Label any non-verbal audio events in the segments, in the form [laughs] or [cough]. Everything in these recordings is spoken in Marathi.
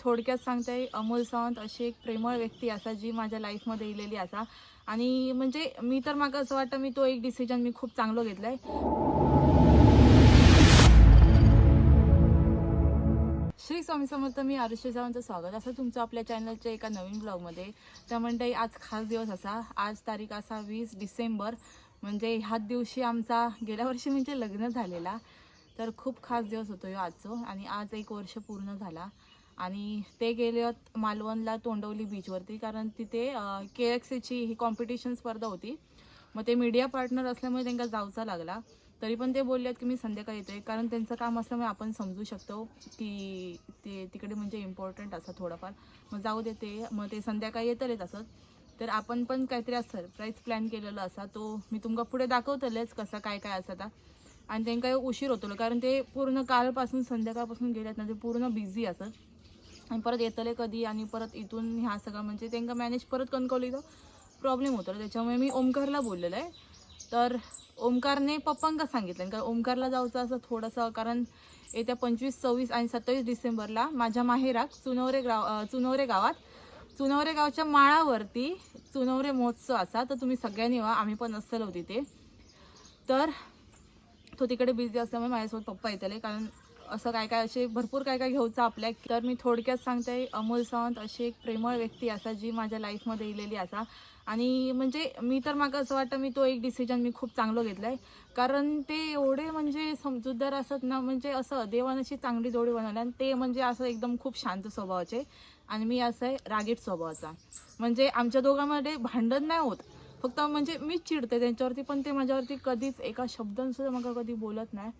थोडक्यात सांगते अमोल सावंत अशी एक प्रेमळ व्यक्ती असा जी माझ्या लाईफमध्ये येलेली असा. आणि म्हणजे मी तर मला असं वाटतं मी तो एक डिसिजन मी खूप चांगलो घेतलंय. श्री स्वामी समर्थ मी आरुषी सावंत स्वागत. असं तुमचं आपल्या चॅनलच्या एका नवीन ब्लॉगमध्ये त्या म्हणते आज खास दिवस असा. आज तारीख असा वीस डिसेंबर. म्हणजे ह्याच दिवशी आमचा गेल्या वर्षी म्हणजे लग्न झालेला. तर खूप खास दिवस होतो हो आजचं आजचो. आणि आज एक वर्ष पूर्ण झाला. आणि ते गेले होत मालवणला तोंडवली बीचवरती कारण तिथे के एक्स एची ही कॉम्पिटिशन स्पर्धा होती. मग ते मीडिया पार्टनर असल्यामुळे त्यांना जाऊचा लागला. तरी पण ते बोलले की मी संध्याकाळी येतोय. कारण त्यांचं काम असल्यामुळे आपण समजू शकतो की ते तिकडे म्हणजे इम्पॉर्टंट असं थोडंफार. मग जाऊ दे ते. मग ते संध्याकाळी येतलेच असत तर आपण पण काहीतरी असं प्राईस प्लॅन केलेला असा. तो मी तुमका पुढे दाखवतलेच कसं काय काय असं आता. आणि त्यांना उशीर होतो कारण ते पूर्ण कालपासून संध्याकाळपासून गेल्यात ना ते पूर्ण बिझी असत आणि परत येतले कधी आणि परत इथून ह्या सगळं म्हणजे त्यांना मॅनेज परत कणकवलीचं प्रॉब्लेम होतो. त्याच्यामुळे मी ओमकारला बोललेलं आहे. तर ओमकारने पप्पांका सांगितलं? कारण ओमकारला जायचं असं थोडंसं कारण येत्या पंचवीस सव्वीस आणि सत्तावीस डिसेंबरला माझ्या माहेरात चुनवरे गाव चुनवरे गावात. चुनवरे गावच्या माळावरती चुनवरे महोत्सव असा तर तुम्ही सगळ्यांनी वा आम्ही पण असलो तिथे. तर तो तिकडे बिझी असल्यामुळे माझ्यासोबत पप्पा येतले कारण असं काय काय असे भरपूर काय काय घ्यायचं आपल्या. तर मी थोडक्यात सांगते अमोल सावंत अशी एक प्रेमळ व्यक्ती असा जी माझ्या लाईफमध्ये येलेली असा. आणि म्हणजे मी तर माका असं वाटतं मी तो एक डिसिजन मी खूप चांगलं घेतलाय. कारण ते एवढे म्हणजे समजूतदार असत ना म्हणजे असं देवान अशी चांगली जोडी बनवली आणि ते म्हणजे असं एकदम खूप शांत स्वभावाचे. आणि मी असं आहे रागीट स्वभावाचा. म्हणजे आमच्या दोघांमध्ये भांडण नाही होत. फक्त म्हणजे मीच चिडते त्यांच्यावरती पण ते माझ्यावरती कधीच एका शब्दांसुद्धा मग कधी बोलत नाही.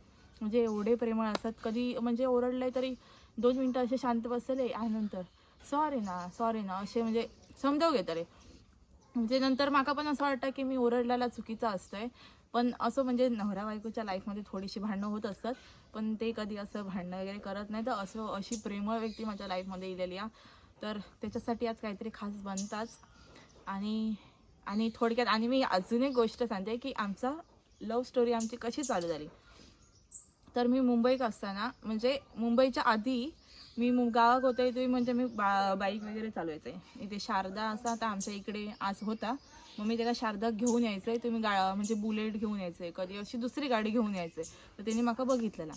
म्हणजे एवढे प्रेमळ असतात. कधी म्हणजे ओरडले तरी दोन मिनटं असे शांत बसले आणि नंतर सॉरी ना सॉरी ना असे म्हणजे समजाव घेतले. म्हणजे नंतर माका पण असं वाटतं की मी ओरडलेला चुकीचा असतोय. पण असं म्हणजे नवरा बायकोच्या लाईफमध्ये थोडीशी भांडणं होत असतात. पण ते कधी असं भांडणं वगैरे करत नाही. तर असं अशी प्रेमळ व्यक्ती माझ्या लाईफमध्ये इलेली आहे तर त्याच्यासाठी आज काहीतरी खास बनताच आणि आणि थोडक्यात आणि मी अजून एक गोष्ट सांगते की आमचा लव्ह स्टोरी आमची कशी चालू झाली? तर मी मुंबईत असताना म्हणजे मुंबईच्या आधी मी मु- गावात होते तुम्ही म्हणजे मी बा बाईक वगैरे चालवायचे. इथे शारदा असा आता आमच्या इकडे आज होता. मग मी त्याला शारदा घेऊन यायचंय तुम्ही गा म्हणजे बुलेट घेऊन यायचंय कधी अशी दुसरी गाडी घेऊन यायचंय तर त्यांनी माका बघितलेला.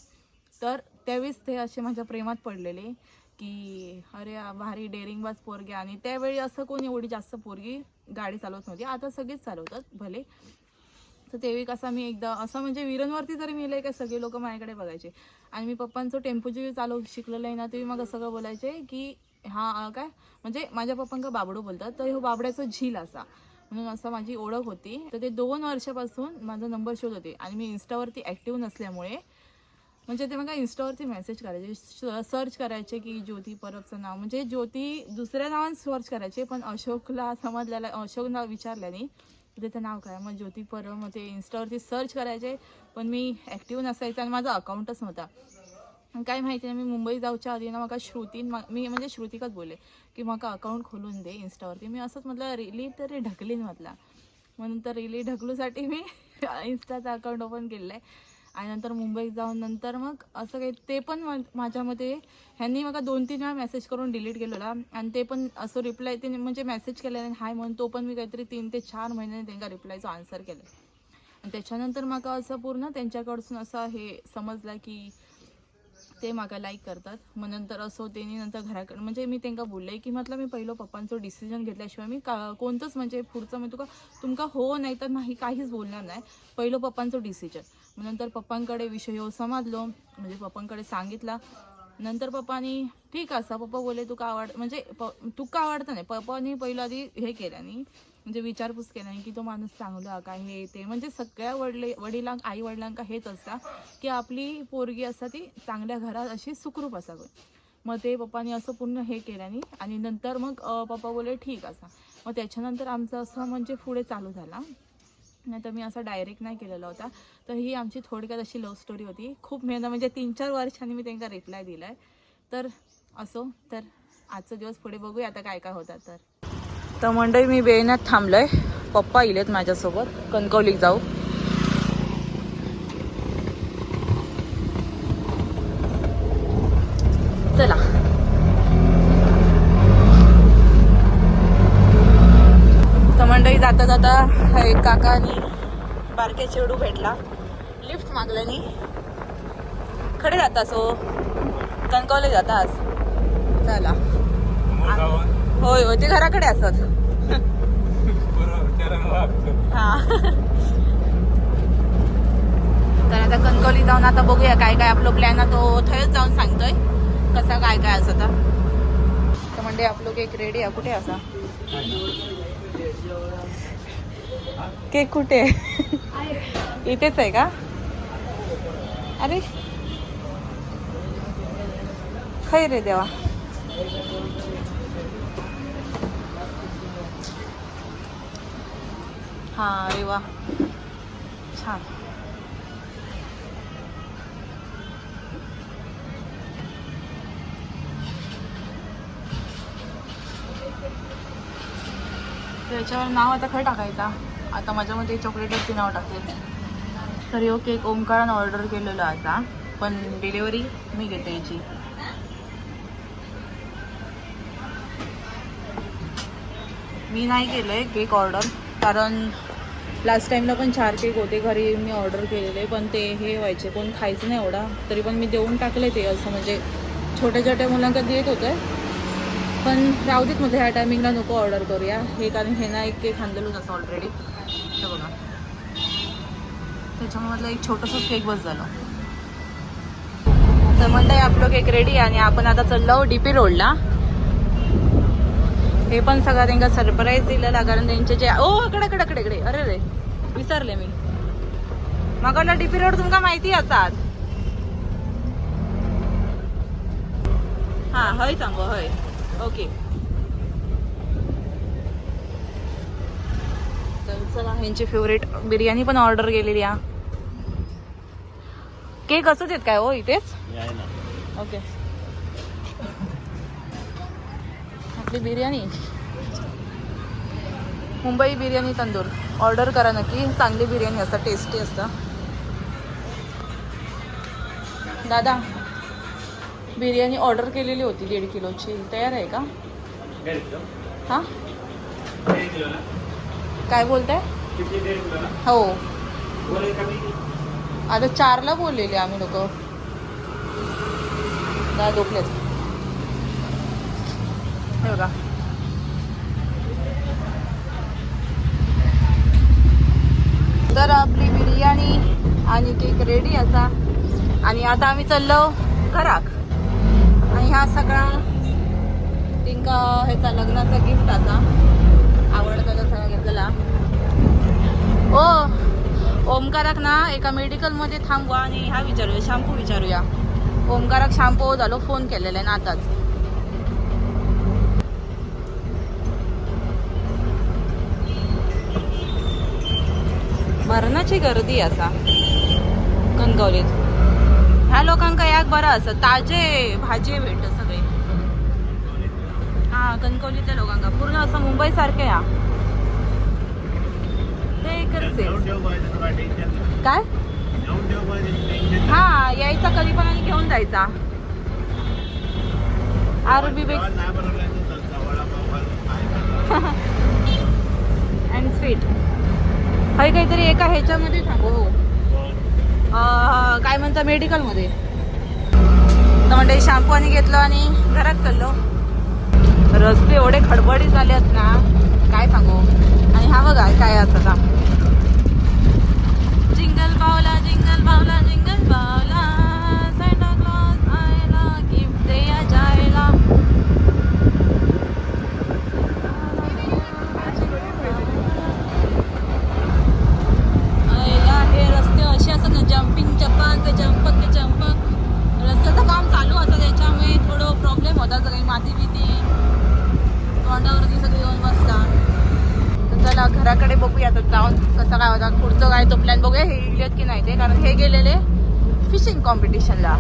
तर त्यावेळेस ते असे माझ्या प्रेमात पडलेले की अरे भारी डेअरिंगबाज पोरगी. आणि त्यावेळी असं कोणी एवढी जास्त पोरगी गाडी चालवत नव्हती. आता सगळीच चालवतात भले. तर तेवी कसा मी एकदा असं म्हणजे विरणवरती जरी मी का सगळे लोक माझ्याकडे बघायचे. आणि मी पप्पांचं टेम्पो जे चालू शिकलेलं आहे ना ते मग सगळं बोलायचे की हा काय? म्हणजे माझ्या पप्पांका बाबडू बोलतात तर हो बाबड्याचं झील असा. म्हणून असं माझी ओळख होती. तर ते दोन वर्षापासून माझा नंबर शोध होते. आणि मी इन्स्टावरती ॲक्टिव्ह नसल्यामुळे म्हणजे ते मला इन्स्टावरती मेसेज करायचे सर्च करायचे की ज्योती परबचं नाव. म्हणजे ज्योती दुसऱ्या नावाने सर्च करायचे पण अशोकला समजल्याला अशोकला विचारल्याने त्याचं नाव काय? मग ज्योती परब मग ते इन्स्टावरती सर्च करायचे. पण मी ॲक्टिव्ह नसायचं आणि माझा अकाउंटच नव्हता. काय माहिती नाही मी मुंबई जाऊच्या आधी ना मला श्रुतीन मी म्हणजे श्रुतिकाच बोलले की मला अकाउंट खोलून दे इन्स्टावरती मी असंच म्हटलं रिली तर ढकलीन म्हटलं. म्हणून तर रिली ढकलूसाठी मी इन्स्टाचं अकाउंट ओपन केलेलं आहे आणि नंतर मुंबईत जाऊन नंतर मग असं काही ते पण माझ्या माझ्यामध्ये ह्यांनी मला दोन तीन वेळा मेसेज करून डिलीट केलेला. आणि ते पण असं रिप्लाय ते म्हणजे मेसेज केलेला हाय म्हणून तो पण मी काहीतरी तीन ते चार महिन्याने त्यांना रिप्लायचं आन्सर केलं. आणि त्याच्यानंतर मला असं पूर्ण त्यांच्याकडसून असं हे समजलं की ते माका लाईक करतात. मग नंतर असं त्यांनी नंतर घराकडे म्हणजे मी त्यांना बोलले की म्हटलं मी पहिलं पप्पांचं डिसिजन घेतल्याशिवाय मी का कोणतंच म्हणजे पुढचं मी तुका तुमका हो नाही तर नाही काहीच बोलणार नाही. पहिलं पप्पांचं डिसिजन नंतर पप्पांकडे विषय हो समजलो. म्हणजे पप्पांकडे सांगितला. नंतर पप्पानी ठीक असा पप्पा बोलले तुका आवड म्हणजे प तुका आवडतं नाही. पप्पानी पहिलं आधी हे केल्यानी म्हणजे विचारपूस केल्याने की तो माणूस चांगला का हे ते. म्हणजे सगळ्या वडले वडिलांक आई वडिलांका हेच असता की आपली पोरगी असता ती चांगल्या घरात अशी सुखरूप असावी. मग ते पप्पानी असं पूर्ण हे केल्याने आणि नंतर मग पप्पा बोलले ठीक असा. मग त्याच्यानंतर आमचं असं म्हणजे पुढे चालू झाला. नाही तर मी असं डायरेक्ट नाही केलेला होता. तर ही आमची थोडक्यात अशी लव्ह स्टोरी होती. खूप मेहनत म्हणजे तीन चार वर्षांनी मी त्यांना रिप्लाय दिला आहे तर असो तर आजचा दिवस पुढे बघूया आता काय काय होतं तर. तर मंडळी मी बेळण्यात थांबलो आहे पप्पा येलेत माझ्यासोबत. कणकवलीत जाऊ. चला. तर मंडळी जाता जाता हा एक काका आणि बारके चेडू भेटला. लिफ्ट मागल्यानी. खडे जाता सो. कणकवले जातास चला. होय होय ते घराकडे असत हा. तर आता कणकवली जाऊन आता बघूया काय काय आपलं प्लॅन तो थंयच जाऊन सांगतोय. कसा काय काय असं आता तर म्हणजे आपलं केक रेडी आहे. कुठे असा? केक कुठे? आहे? इथेच आहे का? अरे. खै रे देवा. हा अरे वा. छान. त्याच्यावर नाव आता खरं टाकायचा. आता माझ्यामध्ये चॉकलेटवरती नाव टाकेल तर यो केक ओंकारानं ऑर्डर केलेला आता पण डिलिव्हरी मी घेते याची. मी नाही केलंय केक ऑर्डर कारण लास्ट टाईमला पण चार केक होते घरी मी ऑर्डर केलेले पण ते हे व्हायचे कोण खायचं नाही एवढा तरी पण मी देऊन टाकले ते असं म्हणजे छोट्या छोट्या मुलांना देत होते पण राहू देत म्हणजे ह्या टायमिंगला नको ऑर्डर करूया. हे कारण हे ना एक केक आणलेलोच असं ऑलरेडी तर बघा. त्याच्यामधलं एक छोटंसं केक बस झालं. तर म्हणताय आपलं केक रेडी आणि आपण आता चाललो डी पी रोडला हे पण सगळं त्यांना सरप्राईज दिलेला कारण त्यांचे जे ओ कडे कडे कडे कडे अरे रे विसरले मी. मगाला डीपी रोड तुमका माहिती असतात हा हय सांगो हय. ओके. तर चला ह्यांची फेवरेट बिर्याणी पण ऑर्डर केलेली आहे केक असंच आहेत काय हो इथेच? ओके. आपली बिर्याणी. मुंबई बिर्याणी तंदूर. ऑर्डर करा नक्की. चांगली बिर्याणी असतात टेस्टी असतं. दादा बिर्याणी ऑर्डर केलेली होती दीड किलोची. तयार आहे का? हां? काय बोलताय? हो. आता चारला बोललेले आम्ही लोक. दादा झोपलेत? हे बघा. तर आपली बिर्याणी आणि केक रेडी असा आणि आता आम्ही चाललो घराक ह्या सगळा तिंका ह्याचा लग्नाचा गिफ्ट असा आवडता सगळा घेतलेला. ओ ओमकाराक ना एका मेडिकलमध्ये थांबवा आणि ह्या विचारूया शॅम्पू विचारूया. ओमकाराक शॅम्पू झालो फोन केलेला आहे ना आताच मरणाची गर्दी असा कणकवलीत. ह्या लोकांका याक बरं असं ताजे भाजी भेटत सगळे. हा कणकवलीतल्या लोकांका. पूर्ण असं मुंबई सारखे या. ते काय? हा यायचा कधी पण आणि घेऊन जायचा. आरबी बेक अँड स्वीट हय काहीतरी एका ह्याच्यामध्ये सांगू हो काय म्हणता मेडिकलमध्ये? तर म्हणजे शॅम्पू आणि घेतलं आणि घरात चाललो. रस्ते एवढे खडबडीत झाले आहेत ना काय सांगू? आणि हा बघा काय असं जिंगल बावला जिंगल बावला जिंगल बावला. सॅन्टा क्लॉज आयला गिफ्ट द्या जायला आयला हे रस्ते असे असतात ना जम्पिंग चपाक ते जम्पक ते जम्पक रस्त्याचं काम चालू असतं त्याच्यामुळे थोडं प्रॉब्लेम होता सगळी माती बिती तोंडावरती सगळी येऊन बसतात तर चला घराकडे बघूया आता जाऊन कसं काय होता पुढचं काय तो प्लॅन बघूया हे इलेत की नाही ते कारण हे गेलेले स्टेशनला.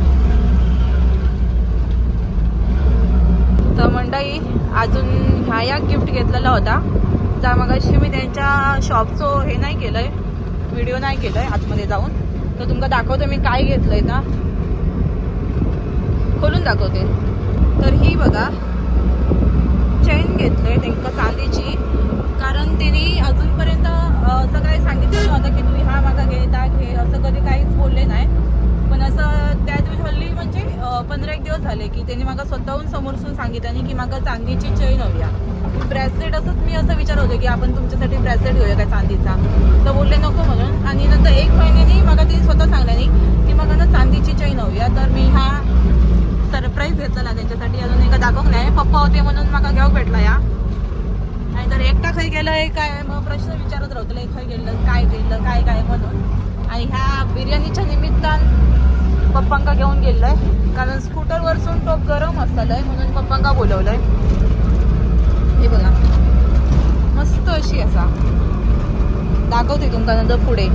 तर मंडई अजून ह्या या गिफ्ट घेतलेला होता. त्या मगाशी मी त्यांच्या शॉपचं हे नाही केलंय व्हिडिओ नाही केलंय आतमध्ये जाऊन. तर तुमका दाखवते मी काय घेतलंय ना खोलून दाखवते. तर ही बघा चेन घेतलंय त्यांना चांदीची. कारण त्यांनी अजूनपर्यंत काही सांगितलं नव्हतं की तुम्ही हा मागा घे दा घे असं कधी काहीच बोलले नाही. पण असं त्या दिवशी हल्ली म्हणजे पंधरा एक दिवस झाले की त्यांनी मला स्वतःहून समोरसून सांगितलं की मला चांदीची चैन हवी ब्रेसलेट असंच मी असं विचार होतो की आपण तुमच्यासाठी ब्रेसलेट घेऊया का चांदीचा? तर बोलले नको म्हणून. आणि नंतर एक महिन्यानी मला ती स्वतः सांगल्याने की मग ना चांदीची चैन हवी तर मी हा सरप्राईज घेतला त्यांच्यासाठी. अजून एका दाखवून नाही पप्पा होते म्हणून मला घेऊ भेटला या. नाहीतर एकटा खंय हे काय? मग प्रश्न विचारत राहतो खंय गेलं काय केलं? काय काय? म्हणून. आणि ह्या बिर्याणीच्या निमित्तान पप्पांका घेऊन गेलोय. कारण स्कूटर वरसून टोप गरम असतालय म्हणून पप्पांका बोलवलंय. हे बघा. मस्त अशी असा. दाखवते तुमका नंतर पुढे.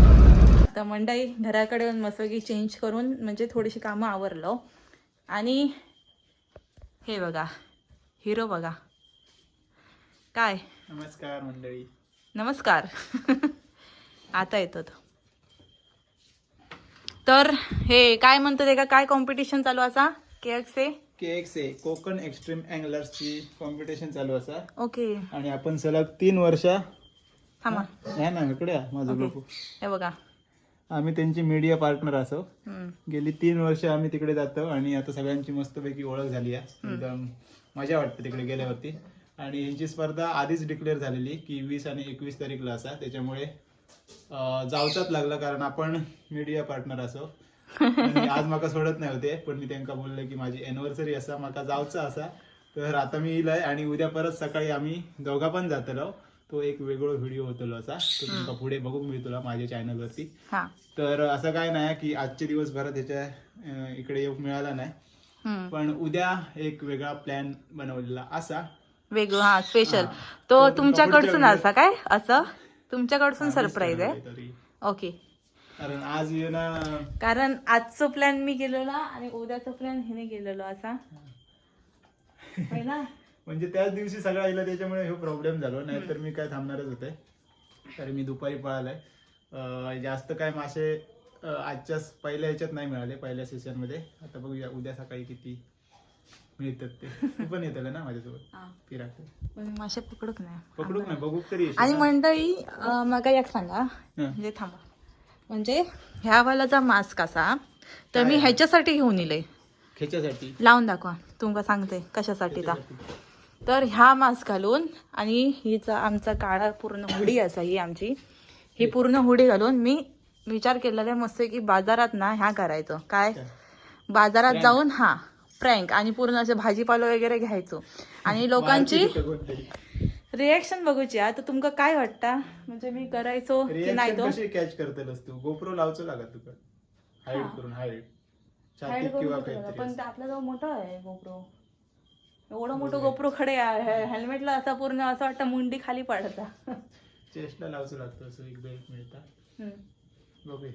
तर मंडई घराकडे येऊन मस्तपैकी चेंज करून म्हणजे थोडीशी कामं आवरलं. आणि हे बघा. हिरो बघा. काय? नमस्कार मंडळी. नमस्कार. [laughs] आता येतो तो. तर हे काय म्हणतो ते का काय कॉम्पिटिशन चालू असा? केएक्सचे K X A Kokan extreme अँगलर्सची competition चालू असा. ओके आणि आपण सलग तीन वर्षा थांबा. नाही ना इकडे या, माझं. लोक हे बघा. आम्ही त्यांची मीडिया पार्टनर असो. हम्म. गेली तीन वर्ष आम्ही तिकडे जातो आणि आता सगळ्यांची मस्तपैकी ओळख झाली आहे. एकदम मजा वाटते तिकडे गेल्यावरती. आणि यांची स्पर्धा आधीच डिक्लेअर झालेली की वीस आणि एकवीस तारीखला असा. त्याच्यामुळे जावचाच लागला कारण आपण मीडिया पार्टनर असो. [laughs] आज माका सोडत नाही होते पण मी त्यांना बोलले की माझी एनिव्हर्सरी असा माका जावचा असा. तर आता मी इलय आणि उद्या परत सकाळी आम्ही दोघा पण जातलो. तो एक वेगळो व्हिडिओ होतलो असा. तो तुमका पुढे बघूक मिळतो माझ्या चॅनलवरती तर असं काय नाही की आजचे दिवसभरात ह्याच्या अं, इकडे येऊ मिळाला नाही. पण उद्या एक वेगळा प्लॅन बनवलेला असा. वेगळं हा स्पेशल. तो तो तुमच्याकडसून तुमच्या असा काय? असं? तुमच्याकडसून आधीच सरप्राईज आहे. ओके कारण आज ये ना कारण आजचं प्लॅन मी गेलेला आणि उद्याचा प्लॅन हिने गेलेलो असा. [laughs] ना? म्हणजे त्याच दिवशी सगळा आला त्याच्यामुळे हे प्रॉब्लेम झालो नाहीतर मी काय थांबणारच होते. तर मी दुपारी पळालाय. जास्त काय मासे अं, आजच्या पहिल्या ह्याच्यात नाही मिळाले पहिल्या सेशनमध्ये. आता बघूया उद्या सकाळी किती मिळतात ते. [laughs] तू पण ना माझ्यासोबत. फिरायला पण मासे पकडूक नाही. पकडूक नाही बघू तरी येशील आणि ना? मंडळी अं, म्हाका एक सांगा. हं. म्हणजे थांबा. म्हणजे ह्या वालाचा मास्क असा तर मी काय? ह्याच्यासाठी घेऊन इले खेच्यासाठी लावून दाखवा. तुमका सांगते कशासाठी ता. तर ह्या मास्क घालून आणि हिचा आमचा काळा पूर्ण हुडी असा ही आमची. ही पूर्ण हुडी घालून मी विचार केलेला आहे मस्त की बाजारात ना ह्या करायचं. काय? बाजारात. जाऊन हा. फ्रँक आणि पूर्ण असं भाजीपालो वगैरे घ्यायचो. आणि लोकांची. रिएक्शन बघूची आता तुमका काय वाटतं? म्हणजे मी करायचो की नाही तो? कशी कॅच करतलस तू? गोप्रो लावचो लागत तुका? हाईड. करून हाईड पण. ते आपल्याजवळ मोठं आहे गोप्रो एवढं मोठं गोप्रो खडे हेल्मेटला असा पूर्ण असं वाटतं मुंडी खाली पडता. चेस्टला लावचो लागतो असं एक बेल्ट मिळता. बघूया.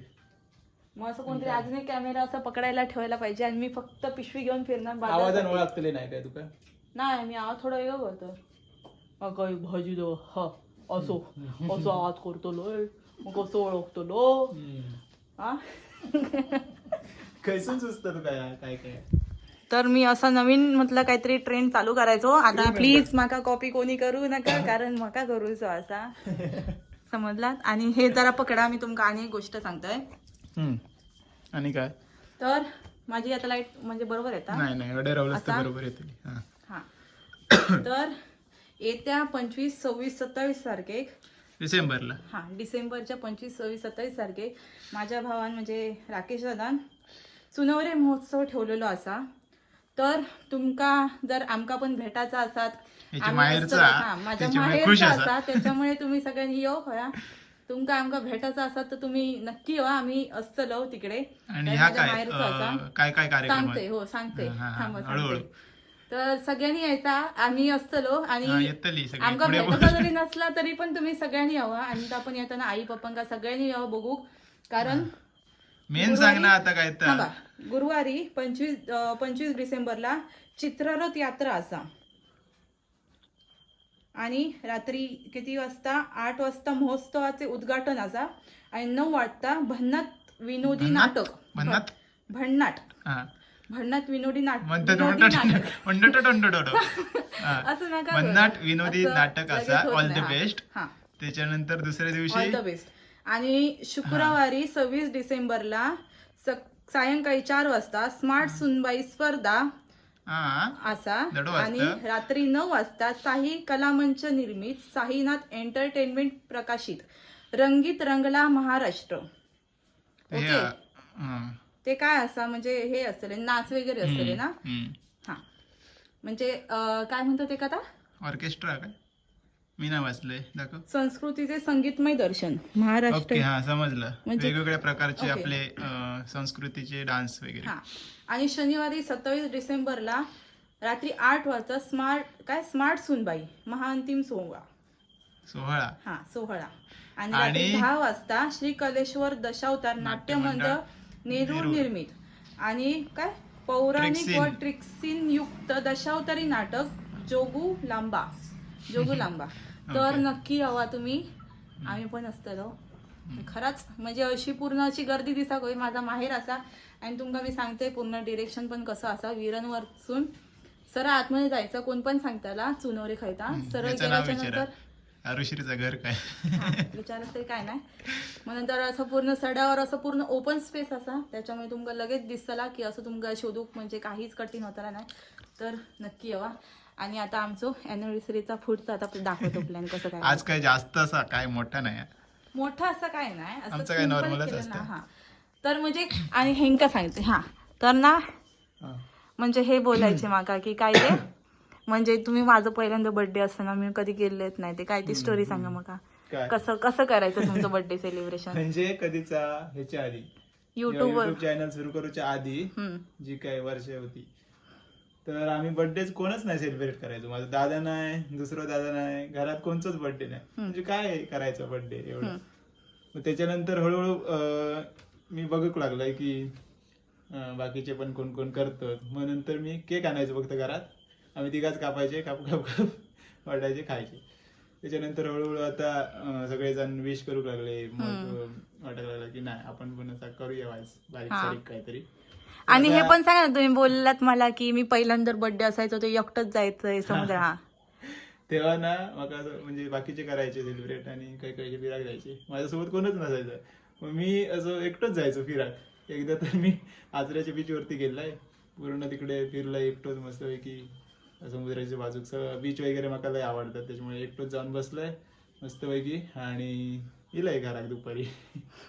मग असं कोणतरी अजून एक कॅमेरा असं पकडायला ठेवायला पाहिजे आणि मी फक्त पिशवी घेऊन फिरणार बाजारात. आवाजान ओळखतले नाही काय तुका नाही मी आवाज थोडा वेगळं करतो काही भाजी दो हा असो. असं आवाज करतो लोय मग कसं ओळखतो लो. हा? [laughs] खैसून सुचत काय काय काय? तर मी असं नवीन म्हटलं काहीतरी ट्रेंड चालू करायचो. आता प्लीज माका कॉपी कोणी करू नका कारण मका करूचो असा. [laughs] समजलात? आणि हे जरा पकडा मी तुमका आणि एक गोष्ट सांगतोय. आणि काय? तर माझी आता लाइट म्हणजे बरोबर येतात नाही नाही? बरोबर येतली हा. तर येत्या पंचवीस सव्वीस सत्तावीस तारखे डिसेंबरला. हा डिसेंबरच्या पंचवीस सव्वीस सत्तावीस तारखे माझ्या भावान म्हणजे राकेश दादान सुनवरे महोत्सव ठेवलेलो असा. तर तुमका जर आमका पण भेटायचा असात याच्या आम्ही माहेरचा, असं- हा, माझ्या माहेरचा असा. त्याच्यामुळे तुम्ही सगळ्यांनी येऊ खया तुमका आमका भेटायचा असात तर तुम्ही नक्की येवा. आम्ही असतलो तिकडे. आणि तर ह्या काय असा. अं, काय काय कार्यक्रम सांगते आहेत? हो सांगते. हा, हा, हा. थांबा हळूहळू. सांगते तर सगळ्यांनी यायचा. आम्ही असतलो हा, आणि येतली सगळी. आमका पुढे जरी नसला तरी पण तुम्ही सगळ्यांनी यावं. आणि इथं आपण येताना आई पप्पांका सगळ्यांनी यावं बघू कारण मेन सांग ना आता काय तर. थांबा. गुरुवारी पंचवीस पंचवीस डिसेंबरला चित्ररथ यात्रा असा. आणि रात्री किती वाजता? आठ वाजता महोत्सवाचे उद्घाटन असा आणि नऊ वाजता भन्नाट विनोदी? नाटक. भन्नाट? भन्नाट. भन्नाट विनोदी नाटक. [laughs] [laughs] असं नका. भन्नाट विनोदी नाटक असा ऑल द. बेस्ट हा. त्याच्यानंतर दुसऱ्या ऑल दिवशी द बेस्ट आणि शुक्रवारी सव्वीस डिसेंबरला सायंकाळी चार वाजता स्मार्ट सुनबाई स्पर्धा असा. आणि? रात्री नऊ वाजता साई कलामंच निर्मित साईनाथ एंटरटेनमेंट प्रकाशित रंगीत रंगला महाराष्ट्र. ओके. ते काय असा म्हणजे हे असले नाच वगैरे असले ना? हं. म्हणजे काय म्हणतो ते का ऑर्केस्ट्रा काय? मी ना वाचलंय. दाखव. संस्कृतीचे संगीतमय दर्शन महाराष्ट्र. ओके हा समजलं. म्हणजे- वेगवेगळ्या प्रकारचे ओके. आपले अं, संस्कृतीचे डान्स वगैरे. हा. आणि शनिवारी सत्तावीस डिसेंबरला रात्री आठ वाजता स्मार्ट काय? स्मार्ट सुनबाई महाअंतिम सोहळा. सोहळा. हा सोहळा. आणि आणि- रात्री दहा वाजता श्री कलेश्वर दशावतार नाट्यमंडळ नेरूळ नेरूळ. निर्मित. आणि काय? पौराणिक ट्रिक्सीन. व ट्रिक्सीन युक्त दशावतारी नाटक जोगू लांबा. जोगू लांबा. तर. नक्की यावा तुम्ही. आम्ही पण असतलो. खरंच म्हणजे अशी पूर्ण अशी गर्दी दिसा होई माझा माहेर असा. आणि तुमका मी सांगते पूर्ण डिरेक्शन पण कसं असा विरणवरसून सरळ आतमध्ये जायचं कोण पण सांगताला चुनवरे खायता. सरळ गेल्याच्या विचारा. नंतर आरुश्रीचं घर काय? विचारत तरी काय नाही. मग नंतर असं पूर्ण सड्यावर असं पूर्ण ओपन स्पेस असा. त्याच्यामुळे तुमका लगेच दिसतला की असं तुमका शोधूक म्हणजे काहीच कठीण होताला नाही. तर नक्की येवा. आणि आता आमचं अॅनिव्हर्सरीचा फूडचा आता दाखवतो प्लॅन कसं काय आज काय जास्त असा काय मोठा नाही मोठं असं काय नाही. असं आमचं काय केलं असतं. हा. तर म्हणजे आणि हेंका सांगते हा. तर ना हा. म्हणजे हे बोलायचे माका की काय ते म्हणजे तुम्ही माझं पहिल्यांदा बर्थडे असताना मी कधी गेलेच नाही ते काय ती स्टोरी सांगा मका. कसं कसं करायचं तुमचं बर्थडे सेलिब्रेशन म्हणजे कधीचा ह्याच्या आधी. युट्यूबवर युट्यूब चॅनल सुरू करूच्या आधी जी काही वर्ष होती. तर आम्ही बर्थडे कोणच नाही सेलिब्रेट करायचो. माझा दादा नाही दुसरा दादा नाही. घरात कोणचंच बर्थडे नाही. म्हणजे काय करायचं बर्थडे एवढं. मग त्याच्यानंतर हळूहळू मी बघू लागलाय की बाकीचे पण कोण कोण करतात. मग नंतर मी केक आणायचो फक्त घरात. आम्ही तिघाच कापायचे काप काप काप वाटायचे खायचे. त्याच्यानंतर हळूहळू आता सगळेजण विश करू लागले. मग वाटायला लागलं की नाही आपण पण असा करूया वाईस बारीक. सारीक काहीतरी. आणि हे पण सांगा ना तुम्ही बोललात मला की मी पहिल्यांदा बर्थडे असायचो ते एकटंच जायचंय समुद्र हा तेव्हा ना मग म्हणजे बाकीचे करायचे सेलिब्रेट आणि काही काही फिराक जायचे. माझ्यासोबत कोणच नसायचं. मग मी असं एकटंच जायचो फिराक एकदा तर मी आचऱ्याच्या बीचवरती गेलाय. पूर्ण तिकडे फिरलाय एकटोच मस्त पैकी समुद्राच्या बाजूक बीच वगैरे मला लय आवडतात त्याच्यामुळे एकटोच जाऊन बसलोय मस्त पैकी आणि इलाय घरात दुपारी. [laughs]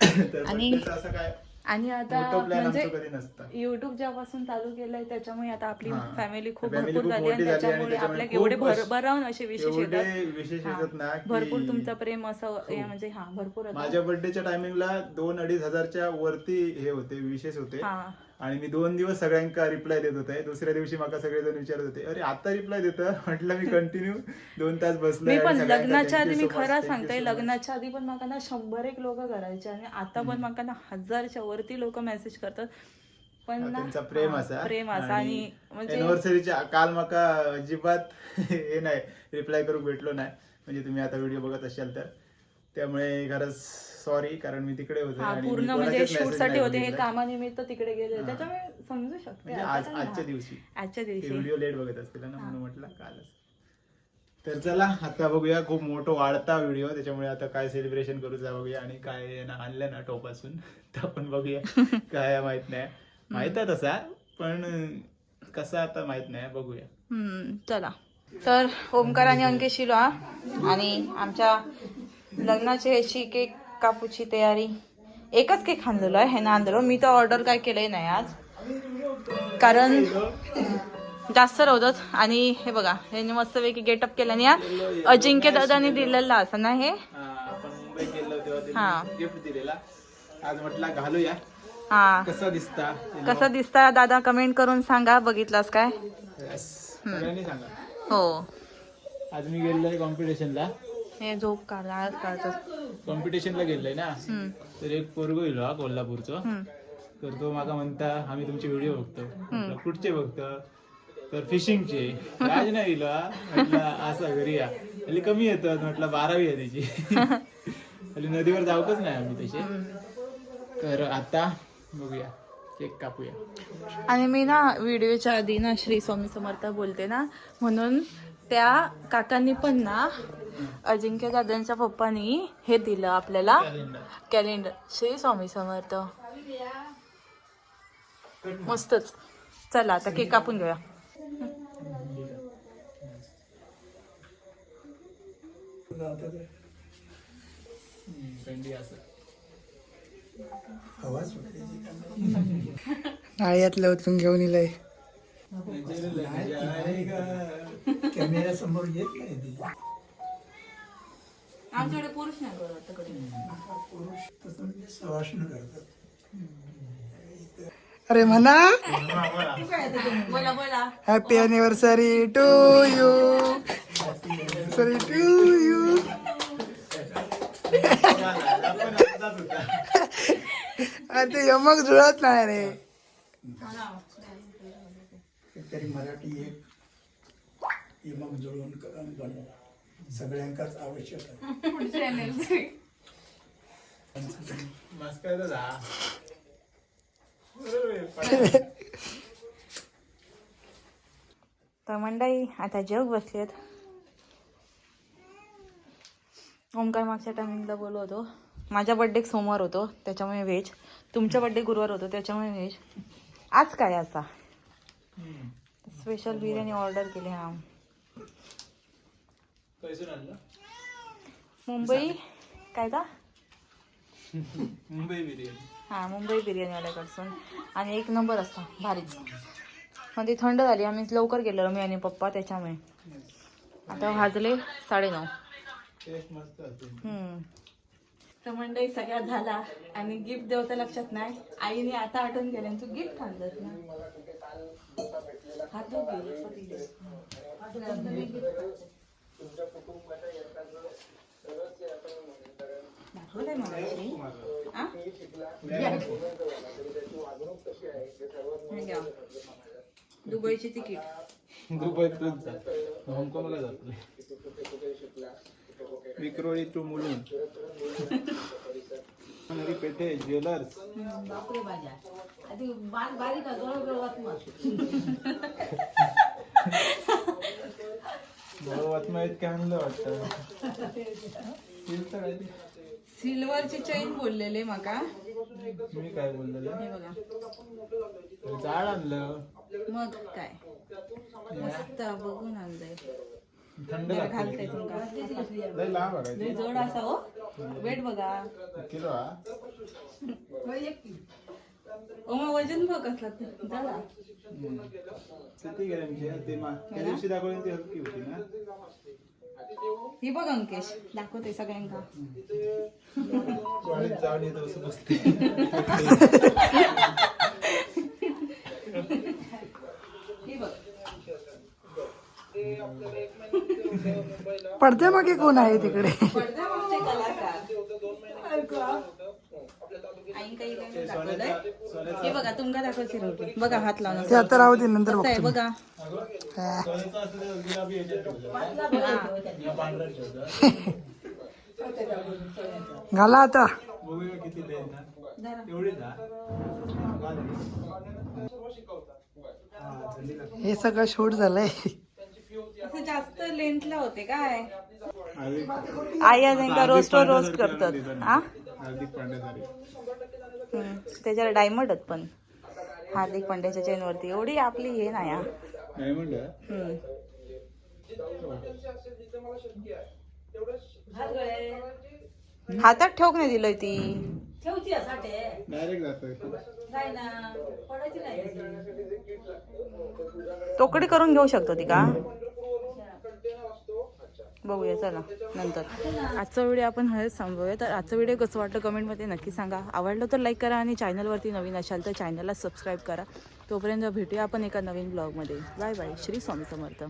तर असं काय? आणि आता मोठं म्हणजे आमचं कधी नसतं युट्यूब जेव्हापासून चालू केलंय त्याच्यामुळे आता आपली हा. फॅमिली खूप Family भरपूर खूप झाली मोठी आणि झाली आणि त्याच्यामुळे त्याच्यामुळे आपल्या एवढे खूप भर अश- भरावून असे विशेष येतात एवढे विशेष हा. येतात ना की- भरपूर तुमचं प्रेम असं हे म्हणजे हा भरपूर होतं. माझ्या बर्थडेच्या टायमिंगला दोन अडीच हजारच्या वरती हे होते विशेष होते हा आणि मी दोन दिवस सगळ्यांका रिप्लाय देत होते. दुसऱ्या दिवशी मला सगळेजण विचारत होते अरे आता रिप्लाय देत? म्हटलं मी कंटिन्यू दोन तास आणि पण लग्नाच्या आधी मी खरं सांगते. लग्नाच्या आधी पण मला ना शंभर एक लोक करायचे आणि आता पण मला ना हजारच्या वरती लोक मेसेज करतात. पण त्यांचा प्रेम असा. प्रेम असा आणि म्हणजे अॅनिव्हर्सरीच्या काल माका अजिबात [laughs] हे नाही रिप्लाय करू भेटलो नाही. म्हणजे तुम्ही आता व्हिडिओ बघत असाल तर. त्यामुळे खरंच सॉरी कारण मी तिकडे होते हा आणि मी पूर्ण म्हणजे शूट message साठी नाही होते हे बघितले. कामानिमित्त तिकडे गेले. हा. त्याच्यामुळे समजू शकते. म्हणजे आज आजच्या. दिवशी. आजच्या दिवशी. व्हिडिओ लेट बघत असतील ना. म्हणून म्हटलं कालच. तर चला आता बघूया खूप मोठं वाढता व्हिडिओ त्याच्यामुळे आता काय सेलिब्रेशन करू जा बघूया आणि काय ना आणलं ना टोपासून [laughs] तर आपण बघूया काय माहीत नाही. माहीत आहे तसा पण कसं आता माहीत नाही बघूया. हम्म, चला. तर ओमकार आणि अंकेश शिलो हा. आणि आमच्या लग्नाची ह्याची केक कापूची तयारी. एकच केक आणलेलो आहे हे ना आणलेलो. मी तर ऑर्डर काय केलंय नाही आज. कारण जास्त राहतात आणि हे बघा ह्याने मस्तपैकी गेटअप केलं आणि या अजिंक्य दादाने दिलेला असं ना हे? हा, आज म्हटलं घालूया. हा. कसा दिसता कसं दिसता दादा? कमेंट करून सांगा बघितलास काय? हो. आज मी गेलोय कॉम्पिटिशनला हे झोप काढा काढतात. कॉम्पिटिशनला गेलोय ना? हम्म, तर एक पोरगो येलो हा कोल्हापूरचो. हम्म. तर तो माका म्हणता आम्ही तुमचे व्हिडिओ बघतो. म्हटलं, कुठचे बघतो? तर फिशिंगचे राज नाही हा. म्हटलं असं घरी या. म्हणजे कमी येतात म्हटलं बारावी आहे त्याची. म्हणजे नदीवर जाऊकच नाही आम्ही तसे. तर आता बघूया केक कापूया. आणि मी ना व्हिडिओच्या आधी ना श्री स्वामी समर्थ बोलते ना म्हणून त्या काकांनी पण ना अजिंक्य दादांच्या पप्पानी हे दिलं आपल्याला. कॅलेंडर श्री स्वामी समर्थ. मस्तच. चला आता केक कापून घेऊया. नाळ्यातलं उचलून घेऊन इलंय. कॅमेरा समोर येत नाही आमच्याकडे पुरुष नाही करत पुरुष तसं म्हणजे करतात अरे म्हणा बोला बोला. Happy anniversary to you sorry to you अरे ते यमक जुळत नाही रे. तरी मराठी एक यमक जुळवून बनवा. सगळ्यांकाच आवश्यक आहे. तर मंडळी आता जग बसलेत. ओमकार मागच्या टायमिंगला बोललो होतो. माझा बड्डे सोमवार होतो त्याच्यामुळे व्हेज तुमचा बड्डे गुरुवार होतो त्याच्यामुळे व्हेज आज काय असा. स्पेशल बिर्याणी ऑर्डर केली हा. पैसून आणलं? मुंबई? काय का? [laughs] मुंबई बिर्याणी. हां मुंबई बिर्याणीवाल्याकडसून. आणि एक नंबर असता भारीच. मग ती थंड झाली आम्ही लवकर गेलो मी आणि पप्पा त्याच्यामुळे. आता वाजले साडेनऊ. टेस्ट मस्त असते. हम्म. तर मंडळी सगळ्यात झाला. आणि गिफ्ट देवता लक्षात नाही. आईने आता आठवण केलं तू गिफ्ट आणलंस ना. हात धुवून घे, पती दे. तुला नवीन gift आणलं. दाखवलंय मला आईने. आ? हे घ्या. दुबईची तिकीट दुबईतून हाँगकाँगला जातो विक्रोळी टू मुलुंड पेठे ज्वेलर्स बापरे माझ्या आधी बाल बारीक आहे, मग मला वातमा इतकं आणलं वाटतं स्टीलचं काय ते? सिल्वरची चैन बोललेले माका मी काय बोललेलं? हे बघा. झाड आणलं. मग काय? मस्त बघून आणलंय. थंड जरा घालते तुमका लय लांब आहे लय जड असा हो? वेट बघा. किलो हा? ओ मग वजन बघ कसला झाला हम्म. किती ग्रॅमची आहे? ते मा- त्या दिवशी दाखवली ती हलकी होती ना? ही बघ अंकेश. दाखवते सगळ्यांका गाडीत जाऊन येत असं बसते. ही बघ. पडद्या मागे कोण आहे तिकडे? पडद्यामागचे कलाकार. आई काही काही दाखवलंय. हे बघा तुमका दाखवते रोटी बघा हात लावून ते आता राहू दे नंतर कसं आहे बघा. घाला आता. हा. सगळं शूट झालंय. असं जास्त लेंथला होते काय? आई आज एकदा रोज तो रोज हार्दिक करतात. हा? हार्दिक पांड्यासारखी. हम्म. त्याच्यावर डायमंड आहेत पण. हार्दिक पांड्याच्या चेन वरती. एवढी आपली हे नाही हा. हम्म. हातात ठेवक नाही दिलंय ती. डायरेक्ट जातं तोकडी करून घेऊ शकतो ती का? बघूया चला नंतर. आजचा व्हिडिओ आपण हळद थांबवूया तर आजचा व्हिडिओ कसं वाटलं कमेंटमध्ये नक्की सांगा. आवडलं तर लाईक करा आणि चॅनलवरती नवीन असाल तर चॅनलला सबस्क्राईब करा. तोपर्यंत भेटूया आपण एका नवीन ब्लॉगमध्ये बाय बाय श्री स्वामी समर्थ.